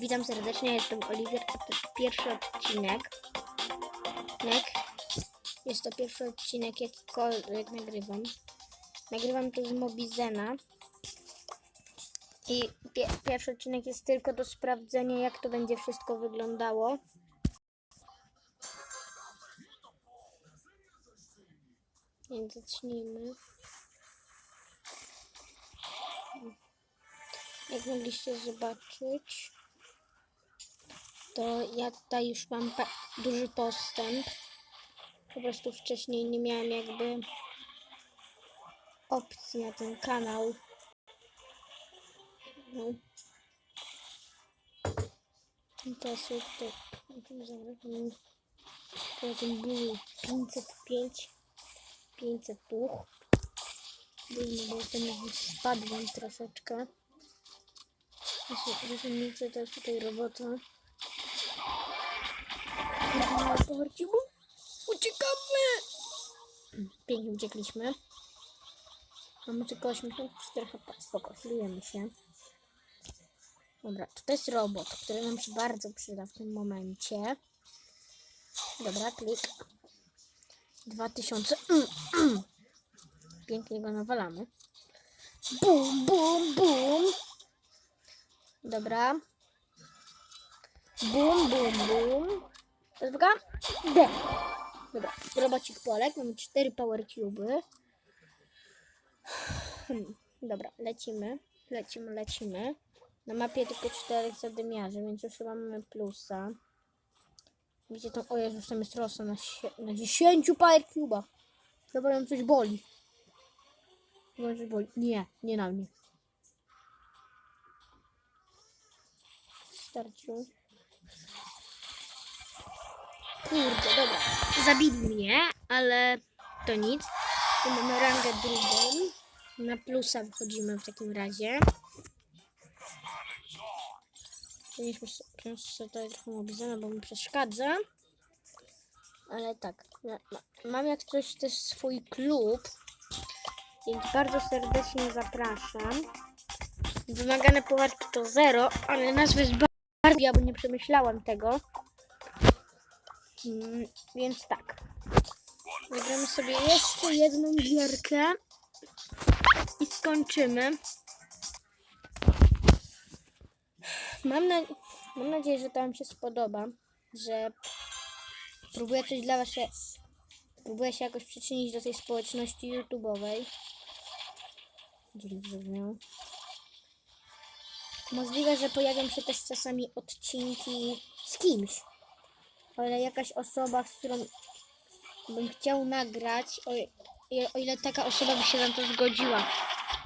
Witam serdecznie, jestem Oliver, a to pierwszy odcinek. Nek. Jest to pierwszy odcinek, jakikolwiek nagrywam. Nagrywam to z Mobizena. I pie pierwszy odcinek jest tylko do sprawdzenia, jak to będzie wszystko wyglądało. Więc zacznijmy. Jak mogliście zobaczyć, to ja tutaj już mam duży postęp. Po prostu wcześniej nie miałem jakby opcji na ten kanał. No. I teraz tutaj musimy zagrać. Mm. To ten był 505, 500 puch. Bo ten spadłem troszeczkę. Zasadnicy to jest tutaj robota. Uciekamy! Pięknie uciekliśmy. Mamy tylko 84 HP. Spoko, healujemy się. Dobra, to jest robot, który nam się bardzo przyda w tym momencie. Dobra, klik. 2000. Pięknie go nawalamy. Bum, bum, bum. Dobra. Bum, bum, bum. Uwaga. D. Dobra, robocik Polek. Mamy cztery power cube. Hmm. Dobra, lecimy. Lecimy, lecimy. Na mapie tylko czterech zadymiarzy, więc już chyba mamy plusa. Widzicie tam, o Jezus, tam jest rosa na, na 10 power cube'ach. Chyba ją coś boli. Chyba coś boli. Nie, nie na mnie. starciu. Kurde, dobra. Zabili mnie, ale to nic. Tu mamy rangę drugą. Na plusa wychodzimy w takim razie. Przenieśmy sobie, tutaj trochę mobizena, bo mi przeszkadza. Ale tak, ma, ma, mam jak coś też swój klub, więc bardzo serdecznie zapraszam. Wymagane pułapki to zero, ale nazwy jest ba- bardzo, ja bo nie przemyślałam tego. Mm, więc tak. Zagramy sobie jeszcze jedną gierkę i skończymy. Mam, na, mam nadzieję, że to Wam się spodoba, że próbuję coś dla Was się, próbuję się jakoś przyczynić do tej społeczności YouTube'owej. Możliwe, że pojawią się też czasami odcinki z kimś. Ale jakaś osoba, z którą bym chciał nagrać, o, o ile taka osoba by się na to zgodziła.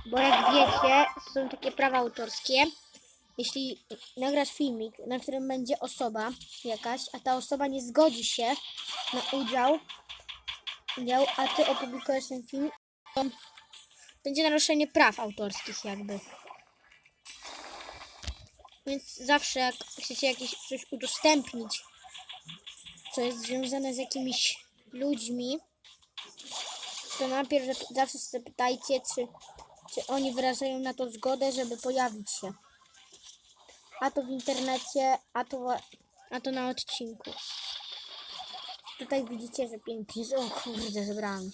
Bo jak wiecie, są takie prawa autorskie. Jeśli nagrasz filmik, na którym będzie osoba jakaś, a ta osoba nie zgodzi się na udział, udział a ty opublikujesz ten film, to będzie naruszenie praw autorskich jakby. Więc zawsze jak chcecie jakieś coś udostępnić, co jest związane z jakimiś ludźmi, to najpierw zawsze zapytajcie, czy, czy oni wyrażają na to zgodę, żeby pojawić się. A to w internecie, a to, a to na odcinku. Tutaj widzicie, że pięknie jest. O kurde, zebrałam.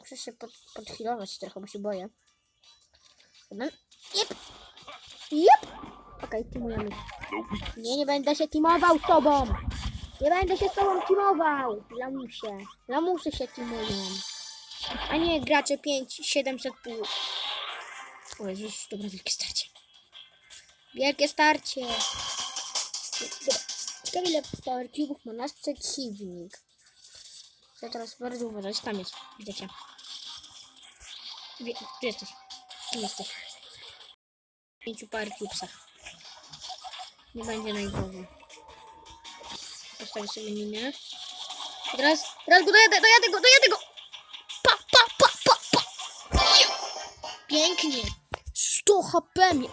Muszę się pod, podchwilować trochę, bo się boję. Jep. Jep. Okej, teamujemy. Nie, nie będę się teamował z tobą. Nie będę się z tobą teamował. Lamusie. Lamusy się teamują. A nie gracze 5, 700 pół. O Jezus, dobra, wielkie starcie. Wielkie starcie. Dobra. Ciekawe ile power cube'ów ma nasz przeciwnik. Chcę teraz bardzo uważać. Tam jest. Widzicie. Wie, tu jesteś. Tu jesteś. W pięciu power cubesach. Nie będzie najgorzej. Postawię sobie minę. Teraz, teraz go dojadę, dojadę go, dojadę go! Pa, pa, pa, pa, pa! Pięknie! 100 HP mi...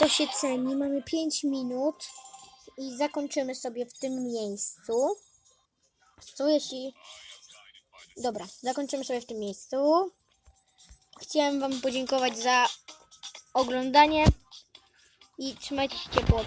To się ceni, mamy 5 minut i zakończymy sobie w tym miejscu. Co jeśli... Dobra, zakończymy sobie w tym miejscu. Chciałem Wam podziękować za oglądanie. i trzymajcie się ciepło.